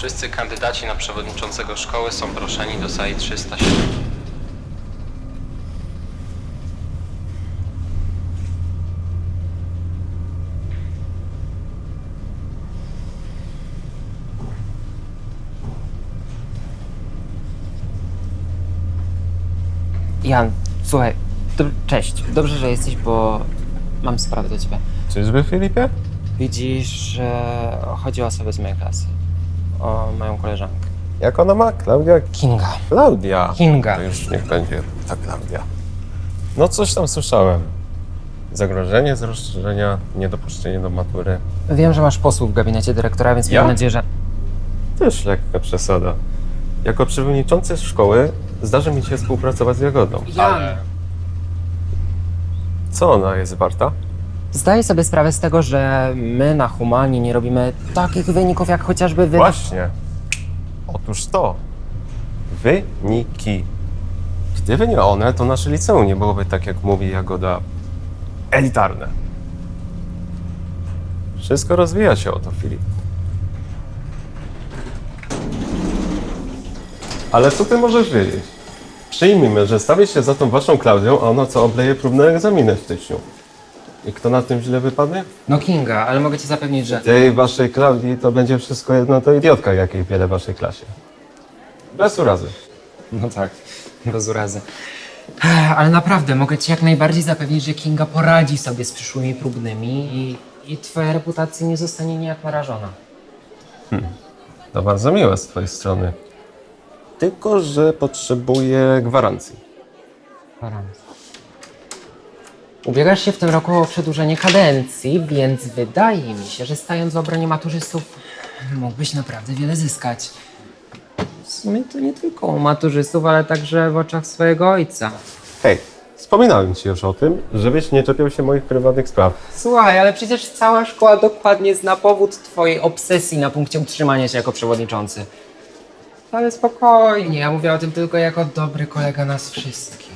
Wszyscy kandydaci na przewodniczącego szkoły są proszeni do sali 307. Jan, słuchaj, do, cześć. Dobrze, że jesteś, bo mam sprawę do ciebie. Czyżby, Filipie? Widzisz, że chodzi o osobę z mojej klasy. O moją koleżankę. Jak ona ma? Klaudia? Kinga. Klaudia. Kinga. To już niech będzie ta Klaudia. No coś tam słyszałem. Zagrożenie z rozszerzenia, niedopuszczenie do matury. Wiem, że masz posłów w gabinecie dyrektora, więc Ja? mam nadzieję, że... Też lekka przesada. Jako przewodniczący szkoły zdarzy mi się współpracować z Jagodą. Jan! Co ona jest warta? Zdaję sobie sprawę z tego, że my na Humanie nie robimy takich wyników, jak chociażby wy... Właśnie. Otóż to. Wyniki. Gdyby nie one, to nasze liceum nie byłoby, tak jak mówi Jagoda, elitarne. Wszystko rozwija się o to, Filip. Ale co ty możesz wiedzieć? Przyjmijmy, że stawię się za tą waszą Klaudią, a ona co obleje próbne egzaminy w styczniu. I kto na tym źle wypadnie? No Kinga, ale mogę ci zapewnić, że... Tej waszej Klaudii to będzie wszystko jedno, to idiotka, jakiej wiele w waszej klasie. Bez urazy. No tak, bez urazy. Ale naprawdę, mogę ci jak najbardziej zapewnić, że Kinga poradzi sobie z przyszłymi próbnymi i, i twoja reputacja nie zostanie nijak narażona. To bardzo miłe z twojej strony. Tylko, że potrzebuję gwarancji. Gwarancja. Ubiegasz się w tym roku o przedłużenie kadencji, więc wydaje mi się, że stając w obronie maturzystów mógłbyś naprawdę wiele zyskać. W sumie to nie tylko u maturzystów, ale także w oczach swojego ojca. Hej, wspominałem ci już o tym, żebyś nie czepiał się moich prywatnych spraw. Słuchaj, ale przecież cała szkoła dokładnie zna powód twojej obsesji na punkcie utrzymania się jako przewodniczący. Ale spokojnie, ja mówię o tym tylko jako dobry kolega nas wszystkich.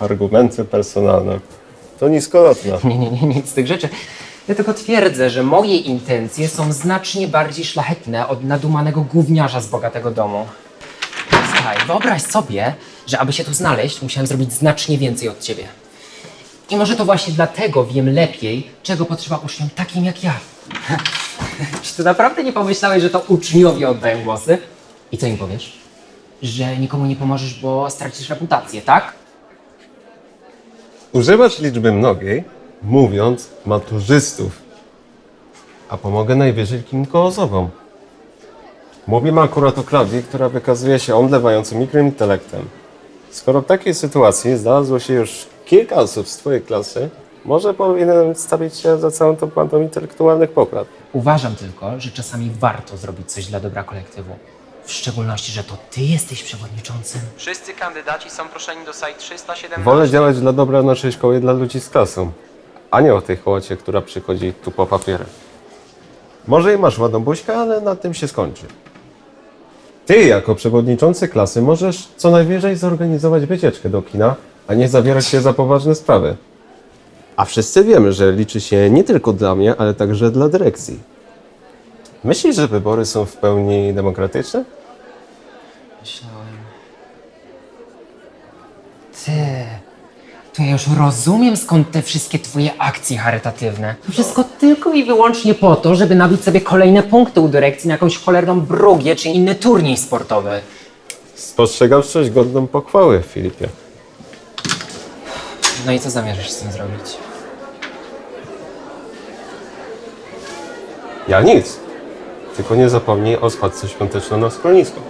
Argumenty personalne. To niskolotne. Nie, nie, nie, nic z tych rzeczy. Ja tylko twierdzę, że moje intencje są znacznie bardziej szlachetne od nadumanego gówniarza z bogatego domu. Słuchaj, wyobraź sobie, że aby się tu znaleźć, musiałem zrobić znacznie więcej od ciebie. I może to właśnie dlatego wiem lepiej, czego potrzeba uczniom takim jak ja. Czy ty naprawdę nie pomyślałeś, że to uczniowie oddają głosy? I co im powiesz? Że nikomu nie pomożesz, bo stracisz reputację, tak? Używasz liczby mnogiej, mówiąc maturzystów. A pomogę najwyżej kilku osobom. Mówimy akurat o Klaudii, która wykazuje się omdlewającym mikrointelektem. Skoro w takiej sytuacji znalazło się już kilka osób z twojej klasy, może powinienem stawić się za całą tą bandą intelektualnych pokład. Uważam tylko, że czasami warto zrobić coś dla dobra kolektywu. W szczególności, że to ty jesteś przewodniczącym. Wszyscy kandydaci są proszeni do sali 317. Wolę działać dla dobra naszej szkoły i dla ludzi z klasą, a nie o tej hołocie, która przychodzi tu po papiery. Może i masz ładną buźkę, ale na tym się skończy. Ty, jako przewodniczący klasy, możesz co najwyżej zorganizować wycieczkę do kina, a nie zabierać się za poważne sprawy. A wszyscy wiemy, że liczy się nie tylko dla mnie, ale także dla dyrekcji. Myślisz, że wybory są w pełni demokratyczne? Myślałem. Ty. To ja już rozumiem skąd te wszystkie twoje akcje charytatywne. To wszystko tylko i wyłącznie po to, żeby nabić sobie kolejne punkty u dyrekcji na jakąś cholerną brugię czy inny turniej sportowy. Spostrzegawczość godną pochwały, Filipie. No i co zamierzasz z tym zrobić? Ja nic. Tylko nie zapomnij o spadce świątecznym na schronisko.